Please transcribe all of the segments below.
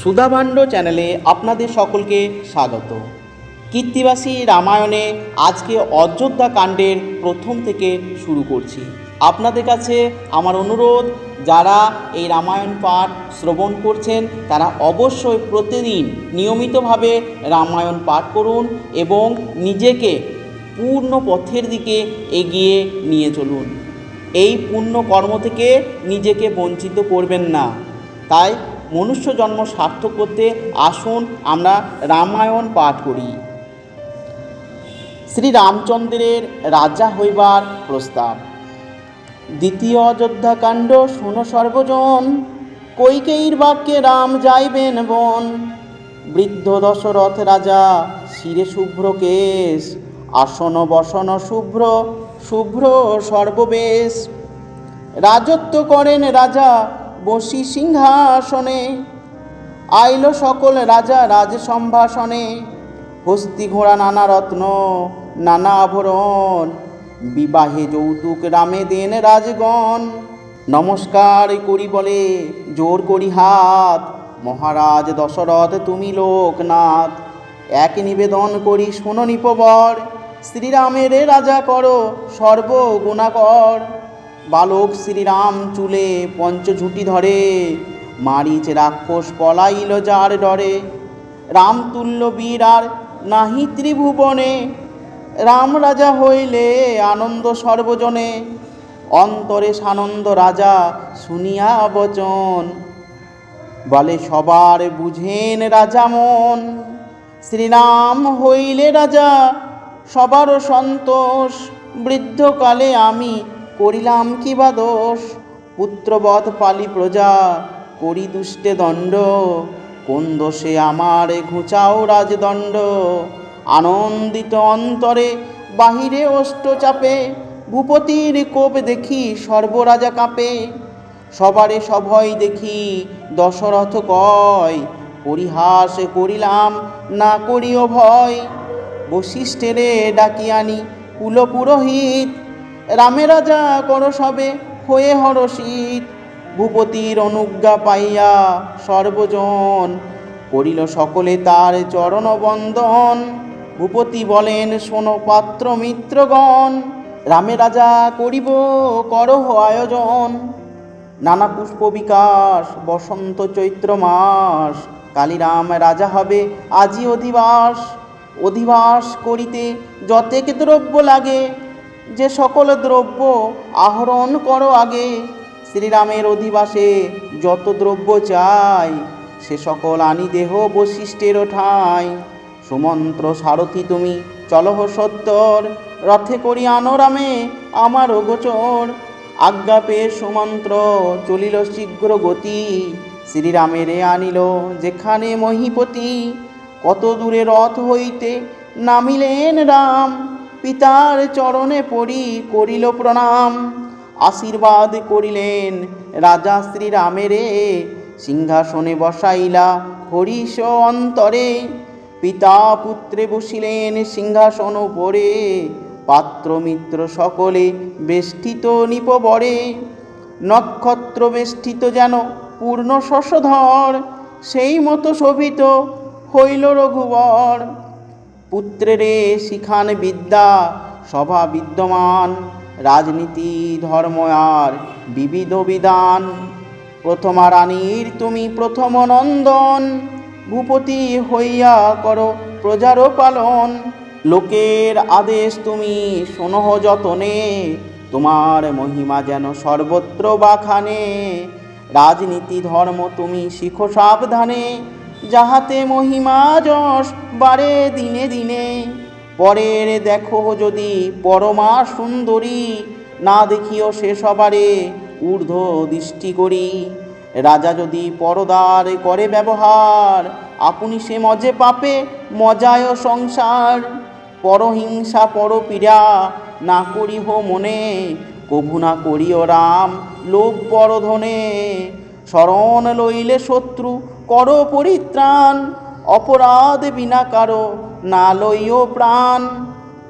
সুধাভাণ্ড চ্যানেলে আপনাদের সকলকে স্বাগত। কীর্তিবাসী রামায়ণে আজকে অযোধ্যা কাণ্ডের প্রথম থেকে শুরু করছি। আপনাদের কাছে আমার অনুরোধ, যারা এই রামায়ণ পাঠ শ্রবণ করছেন, তারা অবশ্যই প্রতিদিন নিয়মিতভাবে রামায়ণ পাঠ করুন এবং নিজেকে পূর্ণ পথের দিকে এগিয়ে নিয়ে চলুন। এই পুণ্য কর্ম থেকে নিজেকে বঞ্চিত করবেন না। তাই মনুষ্য জন্ম সার্থক করতে আসুন, আমরা রামায়ণ পাঠ করি। শ্রী রামচন্দ্রের রাজা হইবার প্রস্তাব। দ্বিতীয় অযোধ্যাকাণ্ড, শুনো সর্বজন, কৈকেয়ীর বাক্যে রাম যাইবেন বন। বৃদ্ধ দশরথ রাজা, শিরে শুভ্র কেশ, আসন বসন শুভ্র শুভ্র সর্ববেশ। রাজত্ব করেন রাজা বসি সিংহাসনে, আইল সকল রাজা রাজ সম্ভাষণে। হস্তি ঘোড়া নানা রত্ন, নানা আভরণ, বিবাহে যৌতুক রামে দেন রাজগণ। নমস্কার করি বলে, জোর করি হাত। মহারাজ দশরথ, তুমি লোকনাথ। এক নিবেদন করি শোনো নিপবর। শ্রীরামের রাজা করো সর্বগুণাকর। বালক শ্রীরাম চুলে পঞ্চঝুটি ধরে, মারিচ রাক্ষস পলাইল যার ডরে। রাম তুল্য বীর আর নাহি ত্রিভুবনে, রাম রাজা হইলে আনন্দ সর্বজনে। অন্তরে সানন্দ রাজা শুনিয়া বচন, বলে, সবার বুঝেন রাজা মন। শ্রীরাম হইলে রাজা সবারও সন্তোষ। বৃদ্ধকালে আমি করিলাম কি বা দোষ? পুত্রবধ পালি প্রজা, করি দুষ্টে দণ্ড। কোন দোষে আমার ঘুচাও রাজদণ্ড? আনন্দিত অন্তরে বাহিরে অষ্ট চাপে ভূপতির কোপ দেখি সর্বরাজা কাঁপে। সবারে সভয় দেখি দশরথ কয়, পরিহাস করিলাম, না করিও ভয়। বশিষ্ঠেরে ডাকি আনি কুল পুরোহিত রামে রাজা কর সবে, হয়ে হরষিত ভূপতির অনুজ্ঞা পাইয়া সর্বজন করিল সকলে তার চরণ বন্দন ভূপতি বলেন, শোনো পাত্র মিত্রগণ, রামে রাজা করিব করহ আয়োজন। নানা পুষ্প বিকাশ, বসন্ত চৈত্র মাস, কালীরাম রাজা হবে আজি অধিবাস। অধিবাস করিতে যতেক দ্রব্য লাগে যে সকল দ্রব্য আহরণ করো আগে, শ্রীরামের অধিবাসে যত দ্রব্য চাই, সে সকল আনি দেহ বশিষ্ঠের ঠাঁই। সুমন্ত্র সারথি তুমি, চলহ সত্তর, রথে করি আনো রামে আমার গোচর। আজ্ঞা পেয়ে সুমন্ত্র চলিল শীঘ্র গতি, শ্রীরামেরে আনিল যেখানে মহিপতি। কত দূরে রথ হইতে নামিলেন রাম পিতার চরণে পড়ি করিল প্রণাম। আশীর্বাদ করিলেন রাজা শ্রীরামেরে। সিংহাসনে বসাইলা হরিষ অন্তরে। পিতা পুত্রে বসিলেন সিংহাসন উপরে। পাত্র মিত্র সকলে বেষ্টিত নিপবরে। নক্ষত্র বেষ্টিত যেন পূর্ণ শশধর। সেই মতো শোভিত হইল রঘুবর। পুত্রেরে শিখান বিদ্যা, সভা বিদ্যমান, রাজনীতি, ধর্ম আর বিবিধ বিধান। প্রথমা রানীর তুমি প্রথম নন্দন, ভূপতি হইয়া করো প্রজারও পালন। লোকের আদেশ তুমি শোনহ যতনে, তোমার মহিমা যেন সর্বত্র বাখানে। রাজনীতি, ধর্ম তুমি শিখো সাবধানে যাহাতে মহিমা যশ বাড়ে দিনে দিনে। পরের দেখো যদি পরমা সুন্দরী, না দেখিও সে সবারে ঊর্ধ্ব দৃষ্টি করি। রাজা যদি পরদার করে ব্যবহার, আপনি সে মজে পাপে মজায় সংসার। পরহিংসা, পরপীড়া না করিহ মনে, কভু না করিও রাম লোভ পরধনে। শরণ লইলে শত্রু কর পরিত্রাণ, অপরাধ বিনা কারও না লইও প্রাণ।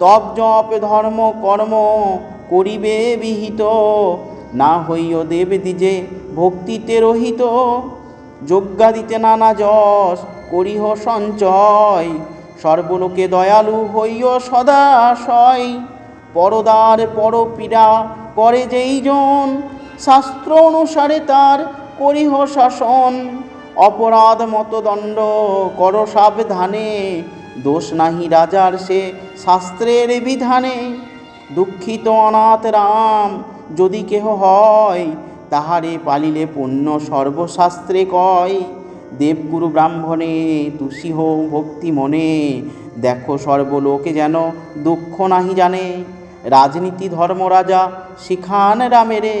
তপ জপ ধর্ম কর্ম করিবে বিহিত, না হইও দেব দিজে ভক্তিতে রহিত। যজ্ঞা দিতে নানা যশ, করিহ সঞ্চয়। সর্বলোকে দয়ালু হইও সদাশয় পরদার পরপীড়া করে যেই জন, শাস্ত্র অনুসারে তার করিহ শাসন। অপরাধ মতদণ্ড কর সাবধানে। দোষ নাহি রাজার সে শাস্ত্রের বিধানে। দুঃখিত অনাথ রাম, যদি কেহ হয়, তাহারে পালিলে পুণ্য সর্বশাস্ত্রে কয়। দেবগুরু ব্রাহ্মণে তুষিহ ভক্তি মনে। দেখো সর্বলোকে যেন দুঃখ নাহি জানে। রাজনীতি ধর্মরাজা শিখান রামেরে।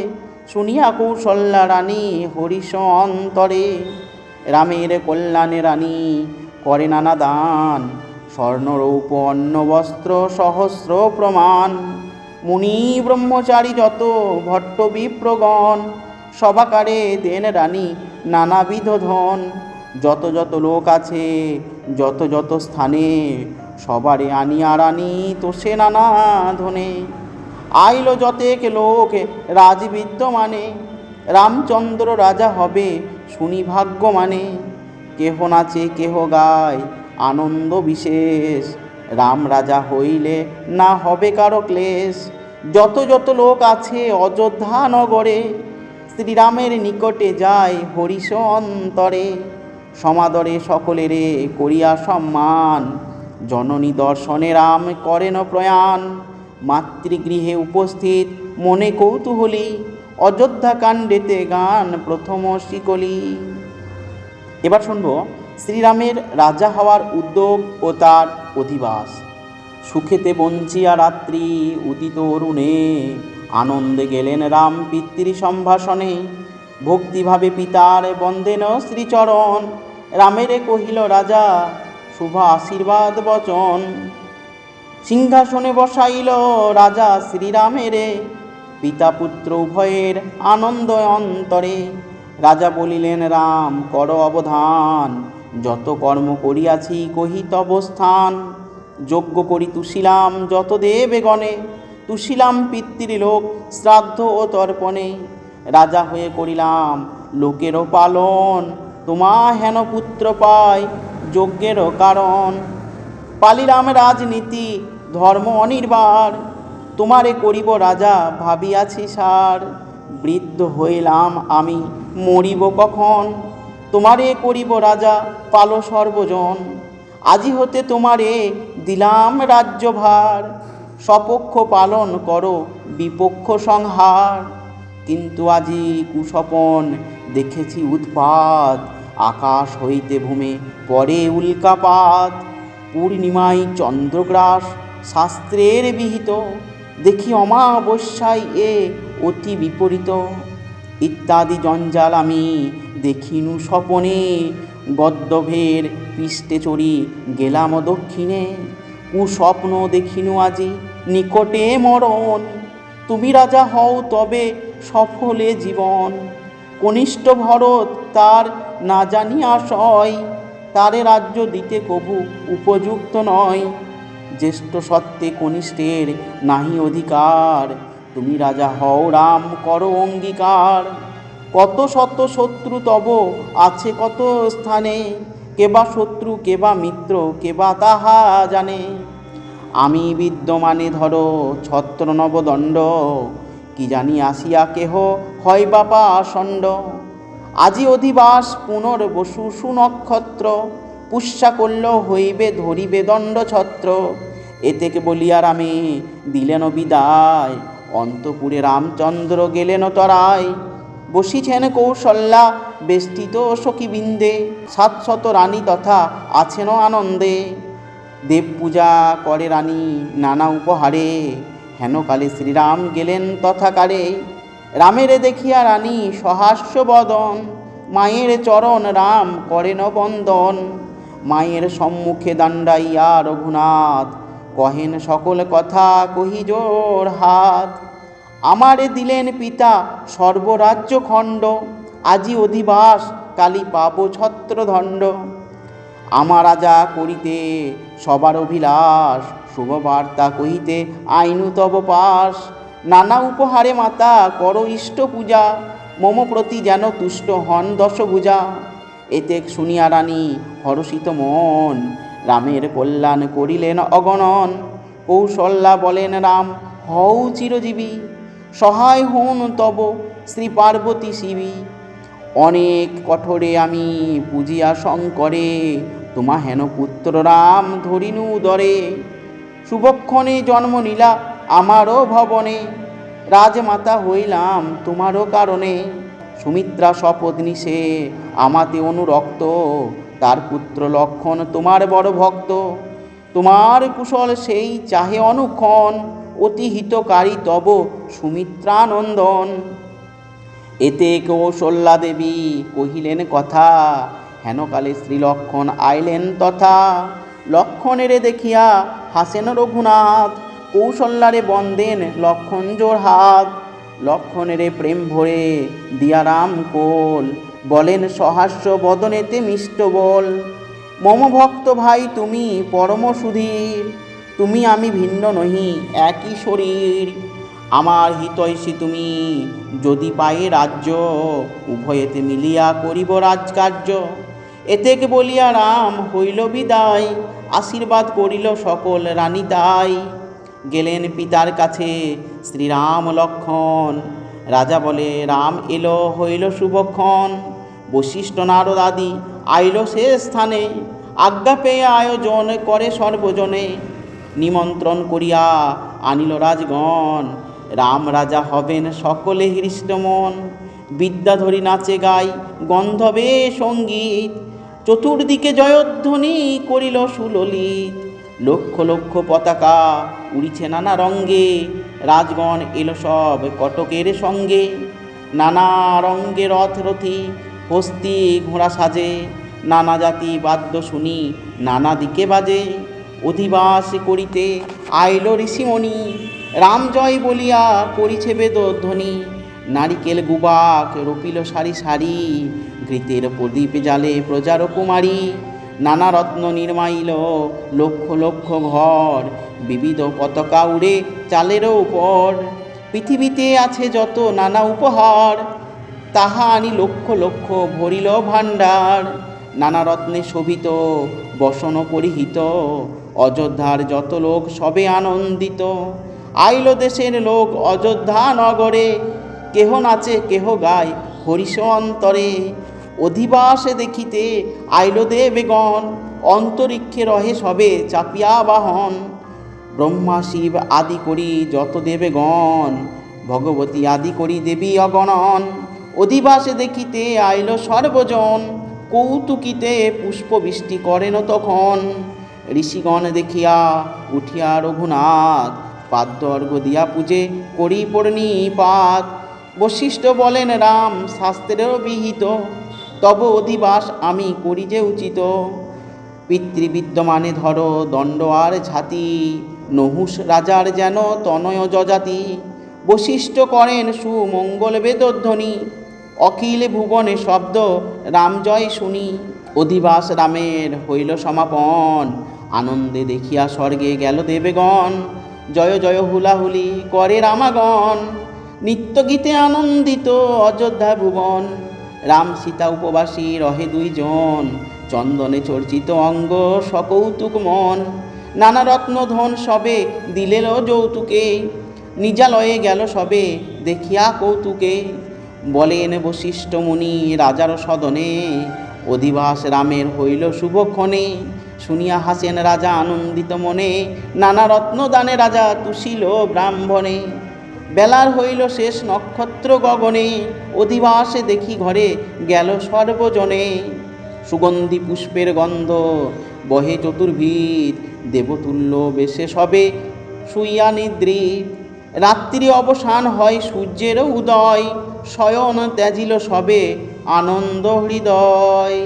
শুনিয়া কৌশল্যা রানী হরিষ অন্তরে। রামের কল্যাণে রানী করে নানা দান। স্বর্ণরৌপ অন্ন বস্ত্র সহস্র প্রমাণ। মুনি, ব্রহ্মচারী যত, ভট্ট বিপ্রগণ। সবাকারে দেন রানী নানাবিধ ধন। যত যত লোক আছে, যত যত স্থানে, সবারে আনিয়া রানী তোষে নানা ধনে। আইল যতেক লোক রাজবিদ্যমানে রামচন্দ্র রাজা হবে, শুনি ভাগ্য মানে কেহ নাচে, কেহ গায়, আনন্দ বিশেষ। রাম রাজা হইলে না হবে কারও ক্লেশ। যত যত লোক আছে অযোধ্যা নগরে, শ্রীরামের নিকটে যায় হরিষ অন্তরে সমাদরে সকলেরে করিয়া সম্মান। জননী দর্শনে রাম করেন প্রয়াণ। মাতৃগৃহে উপস্থিত মনে কৌতূহলী। অযোধ্যা কাণ্ডেতে গান প্রথম শিকলি। এবার শুনব শ্রীরামের রাজা হওয়ার উদ্যোগ ও তার অধিবাস। সুখেতে বঞ্চিয়া রাত্রি উদিত অরুণে, আনন্দে গেলেন রাম পিতৃ সম্ভাষণে। ভক্তিভাবে পিতার বন্দেন শ্রীচরণ, রামেরে কহিল, রাজা, শুভ আশীর্বাদ বচন। সিংহাসনে বসাইল রাজা শ্রীরামেরে পিতা পুত্র উভয়ের আনন্দ অন্তরে। রাজা বলিলেন, রাম, কর অবধান। যত কর্ম করিয়াছি কহিত অবস্থান যজ্ঞ করি তুশিলাম যত দেবে গণে তুশিলাম পিতৃলোক শ্রাদ্ধ ও তর্পণে। রাজা হয়ে করিলাম, লোকেরও পালন। তোমা হেন পুত্র পায় যজ্ঞেরও কারণ। পালিরাম রাজনীতি, ধর্ম অনির্বার তোমারে করিব রাজা ভাবিয়াছি সার বৃদ্ধ হইলাম আমি, মরিব কখন? তোমারে করিব রাজা পালো সর্বজন। আজি হতে তোমারে দিলাম রাজ্যভার। সপক্ষ পালন করো বিপক্ষ সংহার। কিন্তু আজি কুসপন দেখেছি উৎপাত, আকাশ হইতে ভূমে পরে উল্কাপাত। পূর্ণিমায় চন্দ্রগ্রাস শাস্ত্রের বিহিত। দেখি অমাবস্যায় এ অতি বিপরীত। ইত্যাদি জঞ্জাল আমি দেখিনু স্বপনে। গদ্যভের পৃষ্ঠে চড়ি গেলাম দক্ষিণে। কুস্বপ্ন দেখিনু আজি নিকটে মরণ। তুমি রাজা হও তবে সফলে জীবন। কনিষ্ঠ ভরত তার না জানি আশয়। তারে রাজ্য দিতে কবু উপযুক্ত নয়। জ্যেষ্ঠ সত্ত্বে কনিষ্ঠের নাহি অধিকার। তুমি রাজা হও, রাম করো অঙ্গীকার। কত শত শত্রু তব আছে কত স্থানে, কেবা শত্রু, কেবা মিত্র, কেবা তাহা জানে। আমি বিদ্যমানে ধরো ছত্র নবদণ্ড, কি জানি আসিয়া কেহ হয় বাপা আসণ্ড। আজি অধিবাস পুনর্বসু সুনক্ষত্র পুষ্যা করল, হইবে ধরিবে দণ্ড ছত্র এতেকে বলিয়া রামে দিলেন বিদায়। অন্তপুরে রামচন্দ্র গেলেন তরায়। বসিছেন কৌশল্যা, বেষ্টিত সখীবৃন্দে। সাতশত রানী তথা আছেন আনন্দে। দেব পূজা করে রানী নানা উপহারে। হেনকালে শ্রীরাম গেলেন তথাকারে। রামেরে দেখিয়া রানী সহাস্য বদন মায়ের চরণ রাম করেন বন্দন। মায়ের সম্মুখে দাণ্ডাইয়া রঘুনাথ কহেন সকল কথা, কহি জোর হাত। আমারে দিলেন পিতা সর্বরাজ্য খণ্ড, আজি অধিবাস কালী পাব ছত্রদণ্ড। আমার রাজা করিতে সবার অভিলাষ, শুভবার্তা কহিতে আইনু তব পাশ। নানা উপহারে মাতা, কর ইষ্ট পূজা, মম প্রতি যেন তুষ্ট হন দশভুজা। এতে শুনিয়া রানী হরষিত মন। রামের কল্যাণ করিলেন অগণন। কৌশল্যা বলেন, রাম, হও চিরজীবী। সহায় হন তব শ্রী পার্বতী শিবী। অনেক কঠোরে আমি পূজিয়া শঙ্করে, তোমা হেন পুত্র রাম ধরিনু দরে। শুভক্ষণে জন্ম নিলা আমারও ভবনে। রাজমাতা হইলাম তোমারও কারণে। সুমিত্রা শপথ সে আমাতে অনুরক্ত। তার পুত্র লক্ষণ তোমার বড় ভক্ত। তোমার কুশল সেই চাহে অনুক্ষণ, অতিহিতকারী তব সুমিত্রানন্দন। এতে কৌশল্যা দেবী কহিলেন, কথা, হেনকালে শ্রীলক্ষণ আইলেন তথা। লক্ষণেরে দেখিয়া হাসেন রঘুনাথ, কৌশল্যারে বন্দেন লক্ষণ জোর হাত লক্ষণেরে প্রেম ভরে দিয়া রাম কোল। বলেন, সহাস্য বদনেতে মিষ্ট বল। মম ভক্ত ভাই, তুমি পরম সুধীর। তুমি আমি ভিন্ন নহি, একই শরীর। আমার হিতৈষী তুমি, যদি পায়ে রাজ্য, উভয়েতে মিলিয়া করিব রাজকার্য। এতেকে বলিয়া রাম হইল বিদায়, আশীর্বাদ করিল সকল রানী তাই। গেলেন পিতার কাছে। শ্রীরাম লক্ষণ, রাজা বলে, রাম এলো, হইল শুভক্ষণ। বশিষ্ঠ নারদ আদি আইল সে স্থানে। আজ্ঞা পেয়ে আয়োজন করে সর্বজনে। নিমন্ত্রণ করিয়া আনিল রাজগণ। রাম রাজা হবেন সকলে হৃষ্টমন। বিদ্যাধরী নাচে গাই, গন্ধবে সংগীত। চতুর্দিকে জয়ধ্বনি করিল সুললিত। লক্ষ লক্ষ পতাকা উড়িছে নানা রঙ্গে, রাজগণ এলো সব কটকের সঙ্গে। নানা রঙ্গে রথ রথি, হস্তি ঘোড়া সাজে, নানা জাতি বাদ্য শুনি, নানা দিকে বাজে। অধিবাস করিতে আইল ঋষিমণি রাম জয় বলিয়া করিছে বেদধ্বনি। নারিকেল গুবাক রপিল সারি সারি, ঘৃতের প্রদীপ জালে প্রজার কুমারী। নানা রত্ন নির্মাইল, লক্ষ লক্ষ ঘর, বিবিধ পতাকা উড়ে চালেরও উপর। পৃথিবীতে আছে যত নানা উপহার, তাহা আনি লক্ষ লক্ষ ভরিল ভাণ্ডার। নানা রত্নে শোভিত, বসন পরিহিত, অযোধ্যার যত লোক সবে আনন্দিত। আইল দেশের লোক অযোধ্যা নগরে, কেহ নাচে কেহ গায় হরিষ অন্তরে। অধিবাসে দেখিতে আইল দেবেগণ, অন্তরিক্ষে রহে সবে চাপিয়া বাহন। ব্রহ্মা শিব আদি করি যত দেবেগণ, ভগবতী আদি করি দেবী অগণন। অধিবাসে দেখিতে আইল সর্বজন, কৌতুকিতে পুষ্পবৃষ্টি করেন তখন। ঋষিগণ দেখিয়া উঠিয়া রঘুনাথ পাদ্য অর্ঘ্য দিয়া পূজে করি পূর্ণিপাত। বশিষ্ঠ বলেন, রাম শাস্ত্রেরও বিহিত। তব অধিবাস আমি করি যে উচিত। পিতৃবিদ্যমানে ধরো দণ্ড আর ঝাতি নহুষ রাজার যেন তনয় যজাতি। বশিষ্ঠ করেন সুমঙ্গল বেদধ্বনি, অখিল ভুবনে শব্দ রামজয় শুনি। অধিবাস রামের হইল সমাপন, আনন্দে দেখিয়া স্বর্গে গেল দেবেগণ। জয় জয় হুলাহুলি করে রামাগণ, নিত্যগীতে আনন্দিত অযোধ্যা ভুবন। রাম সীতা উপবাসী রহে দুইজন। চন্দনে চর্চিত অঙ্গ সকৌতুক মন। নানা রত্ন ধন সবে দিলেল যৌতুকে। নিজালয়ে গেল সবে, দেখিয়া কৌতুকে। বলেন বশিষ্ঠ মুনি, রাজার সদনে অধিবাস রামের হইল শুভক্ষণে। শুনিয়া হাসেন রাজা আনন্দিত মনে, নানা রত্ন দানে রাজা তুষিল ব্রাহ্মণে। বেলার হইল শেষ নক্ষত্র গগনে, অধিবাসে দেখি ঘরে গেল সর্বজনে। সুগন্ধি পুষ্পের গন্ধ, বহে চতুর্ভিত দেবতুল্য বেশে সবে শুইয়া নিদ্রিত। রাত্রি অবসান হয় সূর্যেরও উদয়, শয়ন ত্যাজিল সবে আনন্দ হৃদয়।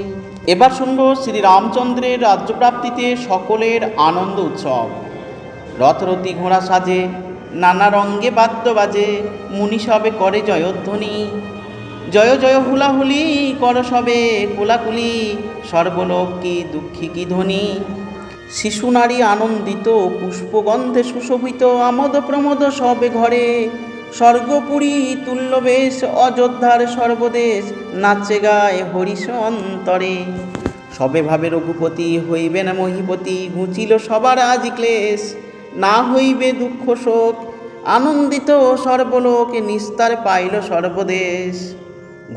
এবার শুনব শ্রী রামচন্দ্রের রাজ্যপ্রাপ্তিতে সকলের আনন্দ উৎসব। রথরথি ঘোড়া সাজে নানা রঙ্গে বাদ্য বাজে, মুনি সবে করে জয়ধ্বনি। জয় জয় হুলাহুলি, কর সবে কোলাকুলি, সর্বলোক কি দুঃখী কি ধ্বনি শিশু নারী আনন্দিত, পুষ্পগন্ধে সুশোভিত, আমোদ প্রমোদ সবে ঘরে। স্বর্গপুরী তুল্যবেশ, অযোধ্যার সর্বদেশ নাচে গায় হরিষ অন্তরে। সবে ভাবে রঘুপতি হইবে না মহিপতি, ঘুচিল সবার আজ ক্লেশ। না হইবে দুঃখ শোক। আনন্দিত সর্বলোক নিস্তার পাইল সর্বদেশ।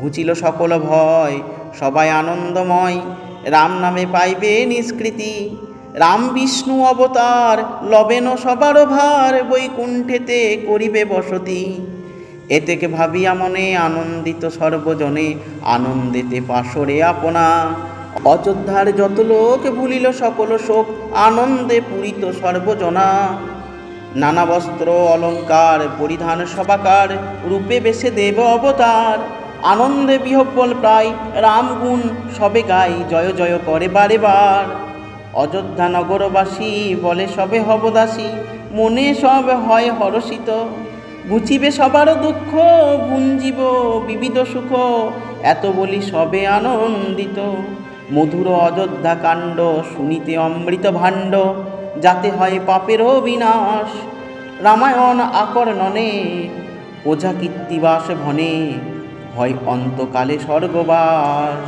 ঘুচিল সকল ভয়, সবাই আনন্দময়। রাম নামে পাইবে নিষ্কৃতি। রাম বিষ্ণু অবতার, লবেন সবার ভার, বৈকুণ্ঠেতে করিবে বসতি। এতেকে ভাবিয়া মনে আনন্দিত সর্বজনে, আনন্দেতে পাশরে আপনা। অযোধ্যার যত লোক ভুলিল সকল শোক, আনন্দে পূরিত সর্বজনা। নানা বস্ত্র, অলঙ্কার, পরিধান সবাকার, রূপে বেশে দেব অবতার। আনন্দে বিহব্বল প্রায় রামগুণ সবে গাই, জয় জয় করে বারে বার। অযোধ্যা নগরবাসী বলে, সবে হবদাসী, মনে সব হয় হরষিত। ঘুচিবে সবার দুঃখ, ভুঞ্জিব বিবিধ সুখ, এত বলি সবে আনন্দিত। মধুর অযোধ্যা কাণ্ড, শুনিতে অমৃত ভাণ্ড, যাতে হয় পাপেরও বিনাশ রামায়ণ আকর্ণনে ওঝা কীর্তিবাস ভনে হয় অন্তকালে স্বর্গবাস।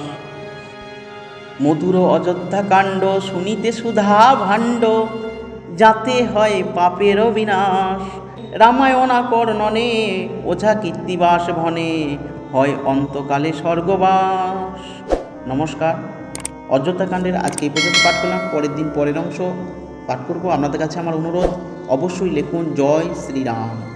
মধুর অযোধ্যা কাণ্ড, শুনিতে সুধা ভাণ্ড, যাতে হয় পাপেরও বিনাশ রামায়ণ আকর্ণনে ওঝা কীর্তিবাস ভনে হয় অন্তকালে স্বর্গবাস। নমস্কার। অযোধ্যাকাণ্ডের আজকে এই পর্যন্ত পাঠ করলাম। পরের দিন পরের অংশ পাঠ করব। আপনাদের কাছে আমার অনুরোধ, অবশ্যই লিখুন, জয় শ্রীরাম।